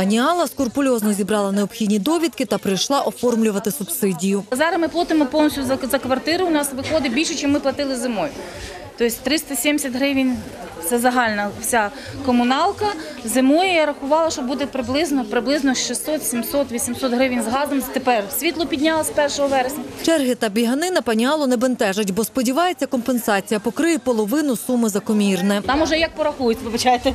Пані Алла скурпульозно зібрала необхідні довідки та прийшла оформлювати субсидію. Зараз ми платимо повністю за, за квартиру. У нас виходить більше, ніж ми платили зимою. Тобто 370 гривень це загальна вся комуналка. Зимою я рахувала, що буде приблизно приблизно 600, 700, 800 гривень з газом. Тепер світло підняло з 1 вересня. Черги та біганина пані Аллу не бентежать, бо сподівається, компенсація покриє половину суми за комірне. Там уже як порахують, вибачайте.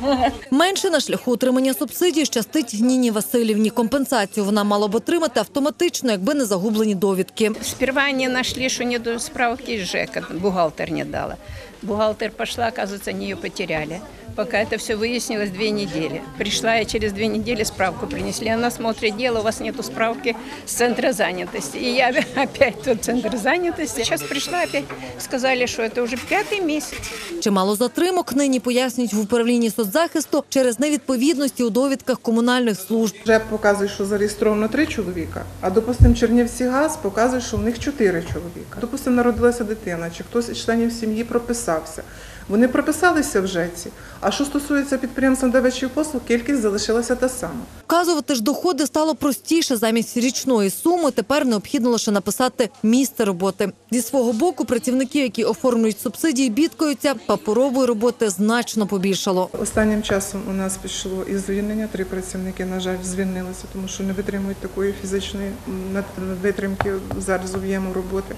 Менше на шляху отримання субсидій щастить Ніні Васильівні. Компенсацію вона мала б отримати автоматично, якби не загублені довідки. Сперва они нашли, что нет справки из ЖЭКа, бухгалтер не дала. Бухгалтер пошла, оказывается, они ее потеряли. Пока это все выяснилось две недели. Пришла я через две недели справку принесли. Она смотрит, дело, у вас нету справки с центра занятости. И я опять тут центр занятости. Сейчас пришла опять, сказали, что это уже пятый месяц. Чимало затримок нині пояснюють в управлінні соцзахисту через невідповідності у довідках комунальних служб. Вже показує, що зареєстровано три чоловіка, а допустим, Чернівці газ показує, що в них чотири чоловіка. Допустим, народилася дитина, чи хтось із членів сім'ї прописався. Вони прописалися в ЖЕЦі. А що стосується підприємств надавачів послуг, кількість залишилася та сама. Вказувати ж доходи стало простіше. Замість річної суми тепер необхідно лише написати місце роботи. Зі свого боку, працівники, які оформлюють субсидії, бідкаються, паперової роботи значно побільшало. Останнім часом у нас пішло і звільнення. Три працівники, на жаль, звільнилися, тому що не витримують такої фізичної витримки зараз об'єму роботи.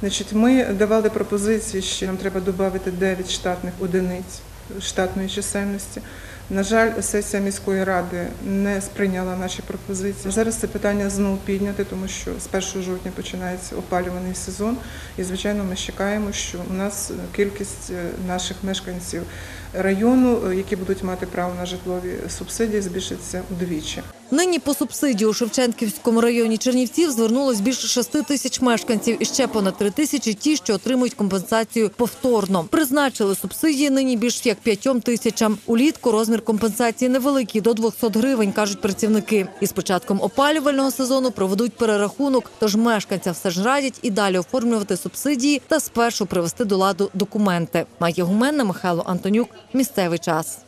Значить, ми давали пропозиції, що нам треба додати 9 штатних одиниць штатної чисельності. На жаль, сесія міської ради не сприйняла наші пропозиції. Зараз це питання знову підняте, тому що з 1 жовтня починається опалюваний сезон, і звичайно, ми чекаємо, що у нас кількість е, наших мешканців району, е, які будуть мати право на житлові субсидії, збільшиться удвічі. Нині по субсидію у Шевченківському районі Чернівців звернулось більше 6 тисяч мешканців і ще понад 3 тисячі ті, що отримують компенсацію повторно. Призначили субсидії нині більш як 5 тисячам. Улітку розмір компенсації невеликий – до 200 гривень, кажуть працівники. І з початком опалювального сезону проведуть перерахунок, тож мешканцям все ж радять і далі оформлювати субсидії та спершу привести до ладу документи. Має гуменна Михайло Антонюк. Місцевий час.